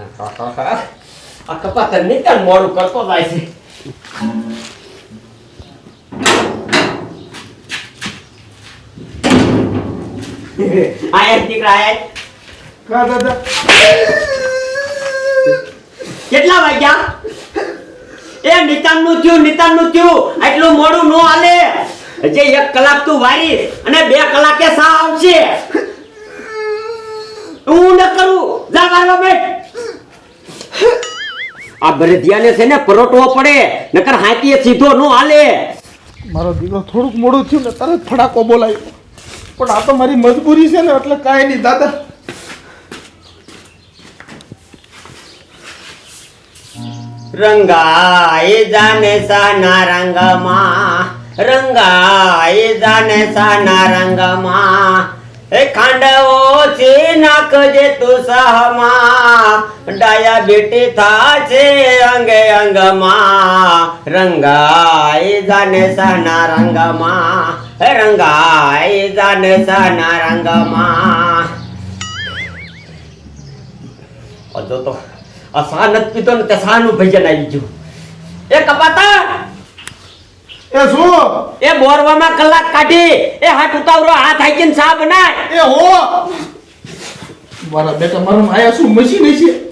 આ કપાસ નિકાલ મોડું કરતો જાય છે. આયા દીકરા આયા કા દાદા? કેટલા વાગ્યા? એ નિતાનનું થયું નિતાનનું થયું. આટલું મોડું નો હાલે. જે એક કલાક તું વારી અને બે કલાકે સા આવશે. હું ન કરું. જા વારવા બેઠ. આ ભરધિયાને છે ને પરોટવો પડે નકર હાથીએ સીધો નો હાલે. મારો દીકરો થોડુંક મોડું થયું ને તરત ફડાકો બોલાયો. પણ આ તો મારી મજબૂરી છે ને એટલે કાંઈ નહીં દાદા. રંગાઈ જાને સાના રંગમાં રંગાઈ જાને સાના રંગમાં. એ ખાંડવો છે નાખજે તું સહમાં ડાયા બેટી થાશે અંગે અંગમાં રંગાઈ જાને સાના રંગમાં રંગાઈ જાને સાના રંગમાં. અજો તો સા પીતો ને તસાનું ભજન આવી ગયું. એ કપાતા? એ શું? એ બોરવામાં કલાક કાઢી એ હાથ ઉતાવરો હાથ હાકીને સા બનાય. એ હો! મારા બેટા મારા આયા શું મશીન છે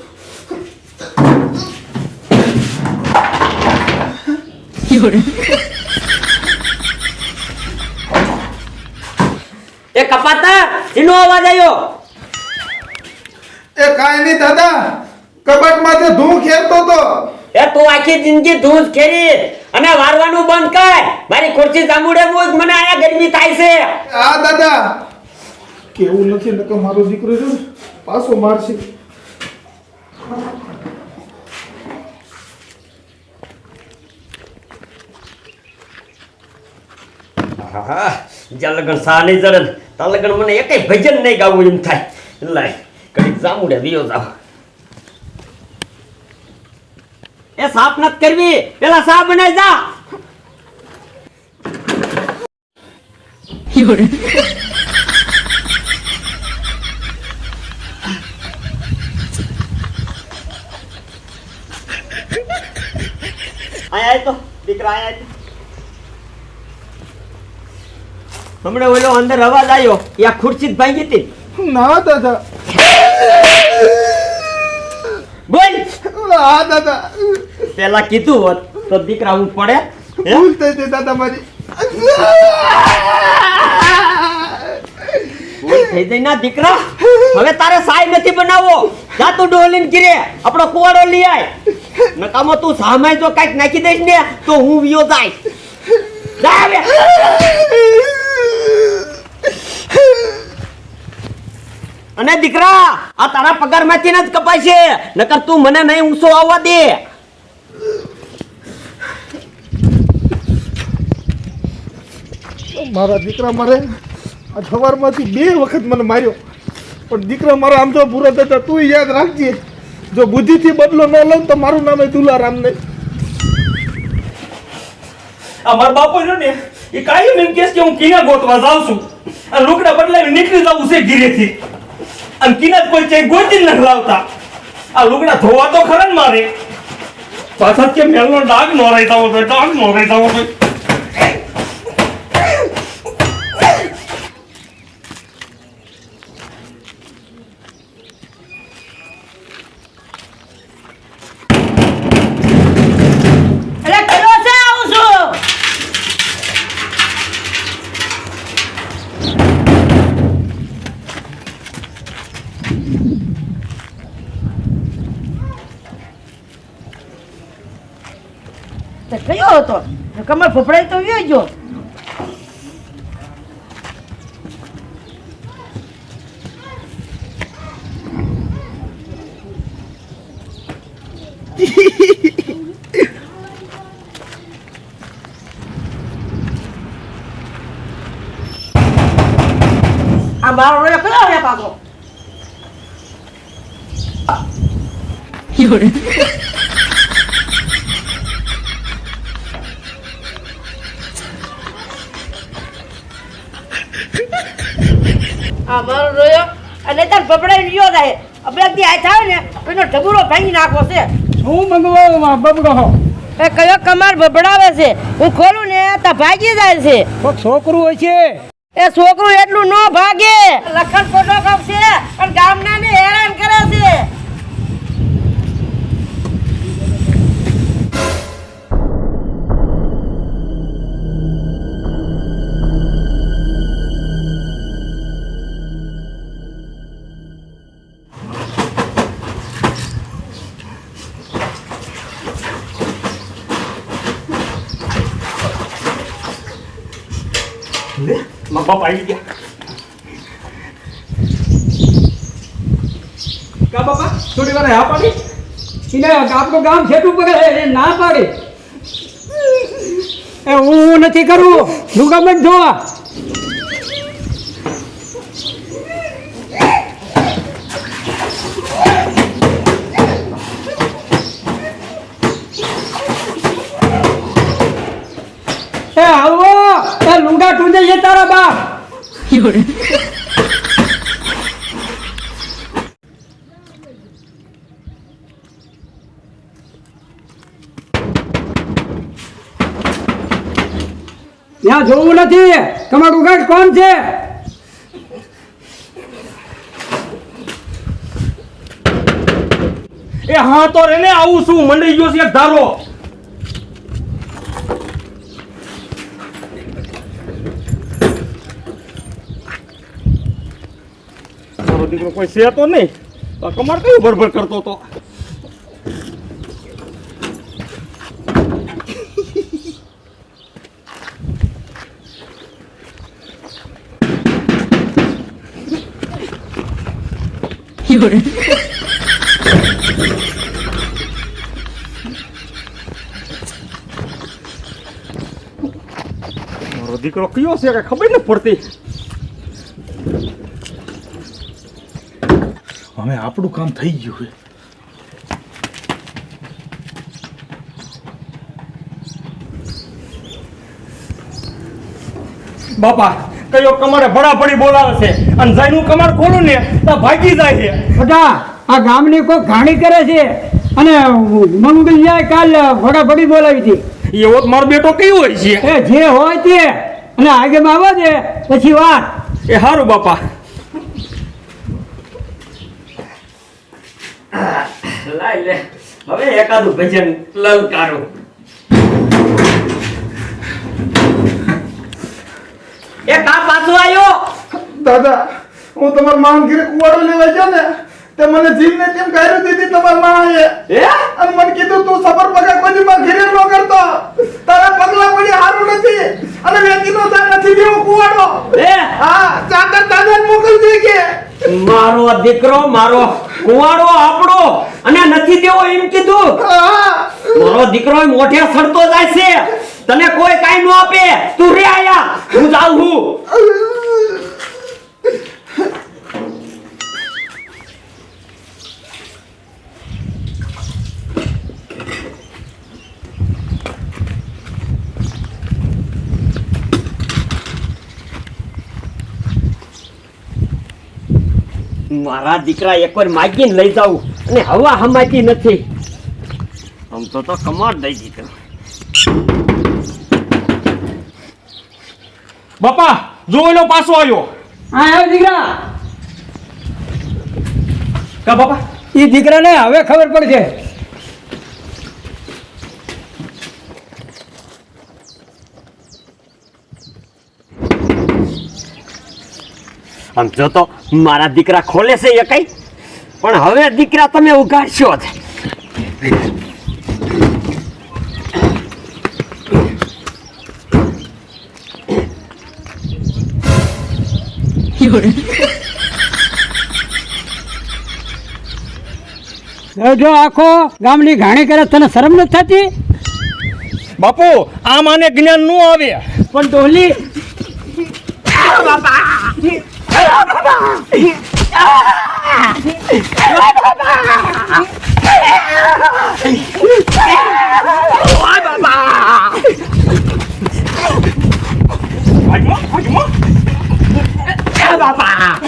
એ કપાતા એનો અવાજ આવ્યો એ કાઈ નહીં દાદા કબાટમાંથી ધૂળ ખેરતો તો. એ તું આખી જિંદગી ધૂસ ખેરી અને વારવાનું બંધ કર. મારી ખુરશી સામુડે મૂક મને આયા ગરમી થાય છે. હા દાદા. કેવું નથી નકર મારો દીકરો છે પાછો મારશે. આહા, જ્યાં લગ્ન સા નહીં જડે ને, ત્યાં લગ્ન મને એકેય ભજન નહીં ગાવું એમ થાય. લાય કડીક જામુડે વિયો જાવ. એ સાફ નત કરવી પેલા સા બનાય જા. આય તો દીકરા આય આય હમણાં ઓલો અંદર અવાજ આવ્યો આ ખુરશી ભાંગી હતી. ના દાદા. બોલ. હા દાદા. પેલા કીધું હોત તો દીકરા હું પડે? ભૂલ થઈ ગઈ દાદા મારી. ભૂલ થઈ જઈ ના દીકરા? હવે તારે સાય નથી બનાવવો. જા તું ડોલીને ગીરે આપણો કુવાડો લઈ આય. નકામો તું સામે જો કાઈક નાખી દઈશ ને તો હું વિયો જાય. જા હવે. અને દીકરા આ તારા પગારમાંથી જ કપાશે નકર તું મને નહીં ઊંચો આવવા દે. મારા દીકરા મારે આ સવારમાંથી બે વખત મને માર્યો. પણ દીકરા મારા આમ તો પૂરો થતા તું યાદ રાખજે. જો બુદ્ધિથી બદલો ન લઉં તો મારું નામ એ દુલારામ નહીં. અમારા બાપુ રહ્યો ને એ કાયમ એમ કેસ કે હું કિના ગોતવા જાઉં છું. અને લુકડા બદલાવી નીકળી જાઉં છે ઘીરેથી અને કિના કોઈ ચેક ગોતી નથી લાવતા. આ લુગડા ધોવા તો ખરા ને મારે. પાછા કે મેલનો ડાગ નો રહેતા હોય ડાગ નો રહેતા જવો જોઈએ એટલે કયો છે આવું છું તે કયો હતો કમર ફફડાઈ તો વ્યો ગયો આ મારો રોયો કયો આવ્યા પાછો આ મારો રોયો અને તાર ફફડાઈ રહ્યો થાય. અબેગથી આ થાય ને તો એનો ઢબુરો ભાંગી નાખો છે. હું મંગવાવામાં બબડો એ કયો કમાર બબડાવે છે? હું ખોલું ને તો ભાગી જાય છે. કોક છોકરું હોય છે? એ છોકરું એટલું ન ભાગે. લખન ફોટો કપ છે પણ ગામના ને હેરાન કરે છે. મારા બાપ આવી ગયા કા બાપા થોડી વાર હા પાડી એને આપણું ગામ છેટું પડે એ ના પાડી એ હું નથી કરવું હું ગમે જોવા એ આવો એ લુંગા ટૂંડે છે તારા બાપ ત્યાં જોવું નથી. તમારું ગાઢ કોણ છે? એ હા તો રે ને આવું શું મંડી ગયો છે ધારો મારો દીકરો કોઈ છે તો નહીં. તો કમાડ કયું ભરભર કરતો તો દીકરો કયો છે કે ખબર નથી પડતી? હવે આપણું કામ થઈ ગયું છે. બાપા કયો કમરે ભડા પડી બોલાવે છે અને જઈનું કમર ખોલું ને તો ભાગી જાય છે. બધા આ ગામની કોઈ ઘાણી કરે છે? અને મંગલિયાએ કાલ ફટાફટી બોલાવી હતી. એવો મારો બેટો કયો હોય છે? એ જે હોય તે. અને આગળ આવે છે પછી વાત. એ સારું બાપા. લાય લે. હવે એકાદું ભજન લલકારો. એ કા પાછો આવ્યો દાદા, હું તમારા માન ઘરે કુવાડો લેવા ગયો ને. તે મને જીવને કેમ કર્યું દીધી તમારા માએ? હે? અને મને કીધું તું સફર પગા કોઈ માં ઘેરે ન કરતો. તારા પગલા કોઈ હારું નથી. અને વેચીનો તા નથી દેવો કુવાડો. હે? હા ચાદર દાદા મોકલજે કે. મારો દીકરો મારો કુવાડો આપણો અને નથી દેવો એમ કીધું. મારો દીકરો મોઢે સડતો જાય છે. તને કોઈ કાઈ નો આપે. તું રે આયા. હું જાઉં હું મારા દીકરા એકવાર માગીને લઈ જાઉં અને હવા હમાતી નથી. આમ તો તો કમાડ દઈ દીધો. બાપા જો એનો પાછો આવ્યો. હા આવ્યો દીકરા. કા બાપા? એ દીકરાને હવે ખબર પડશે. આમ જો તો મારા દીકરા ખોલે છે એ કઈ? પણ હવે દીકરા તમે ઉગાડશો જ. જો આખો ગામની ઘાણી કરે તને શરમ નથી થતી? બાપુ આ માને જ્ઞાનનું આવે. પણ ડોલી ભાગમાં ભાગમાં બાપા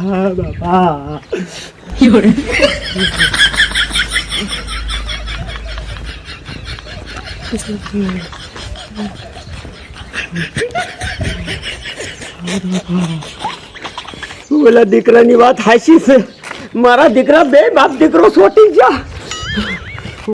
ઊભો મર હવે ઓલા દીકરાની વાત હાચી છે. મારા દીકરા બે બાપ દીકરો સોટી ગયા.